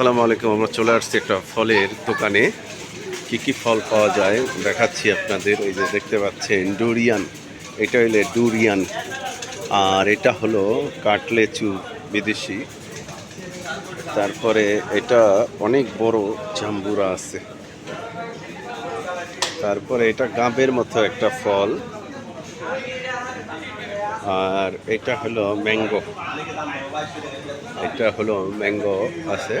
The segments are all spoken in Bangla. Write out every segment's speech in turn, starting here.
আসসালামু আলাইকুম, আমরা চলে আসছি একটা ফলের দোকানে। কি কি ফল পাওয়া যায় দেখাচ্ছি আপনাদের ওই যে দেখতে পাচ্ছেন ডুরিয়ান। এটা হইলে ডুরিয়ান, আর এটা হলো কাটলেচু বিদেশি। তারপরে এটা অনেক বড় জাম্বুরা আছে। তারপরে এটা গাবের মতো একটা ফল। আর এটা হলো ম্যাঙ্গো। এটা হলো ম্যাঙ্গো আছে।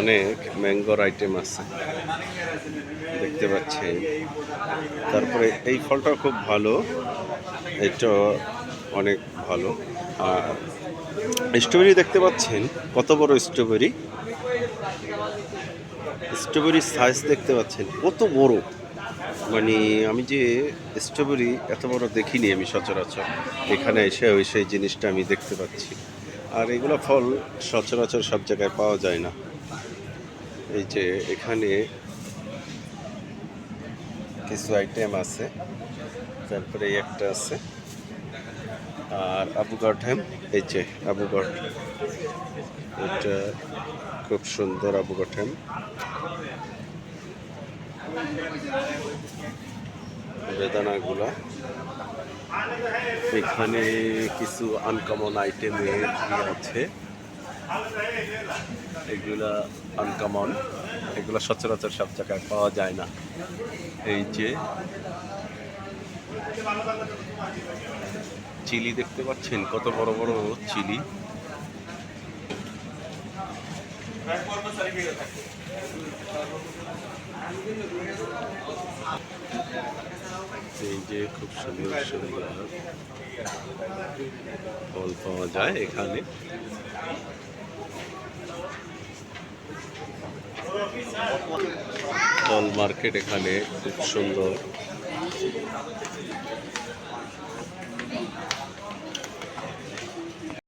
অনেক ম্যাঙ্গোর আইটেম আছে। দেখতে পাচ্ছেন তারপরে এই ফলটা খুব ভালো। এটা অনেক ভালো। আর স্ট্রবেরি দেখতে পাচ্ছেন? কত বড় স্ট্রবেরি স্ট্রবেরির সাইজ দেখতে পাচ্ছেন। কত বড়? মানে আমি যে স্ট্রবেরি এত বড় দেখিনি আমি সচরাচর। এখানে এসে ওই সেই জিনিসটা আমি দেখতে পাচ্ছি। আর এগুলো ফল সচরাচর সব জায়গায় পাওয়া যায় না। এই যে এখানে কিছু আইটেম আছে, তারপরে একটা আছে। আর আবুগড় হ্যাম এই যে আবুগড় এটা খুব সুন্দর আবুগড় হ্যাম বেদানাগুলা। এখানে কিছু আনকমন আইটেমের ইয়ে আছে। এগুলা আনকমন এগুলো সচরাচর সব জায়গায় পাওয়া যায় না। এই যে চিলি দেখতে পাচ্ছেন? কত বড় বড় চিলি। এই যে খুব সুন্দর সুন্দর ফল পাওয়া যায় এখানে। ফল মার্কেট এখানে খুব সুন্দর।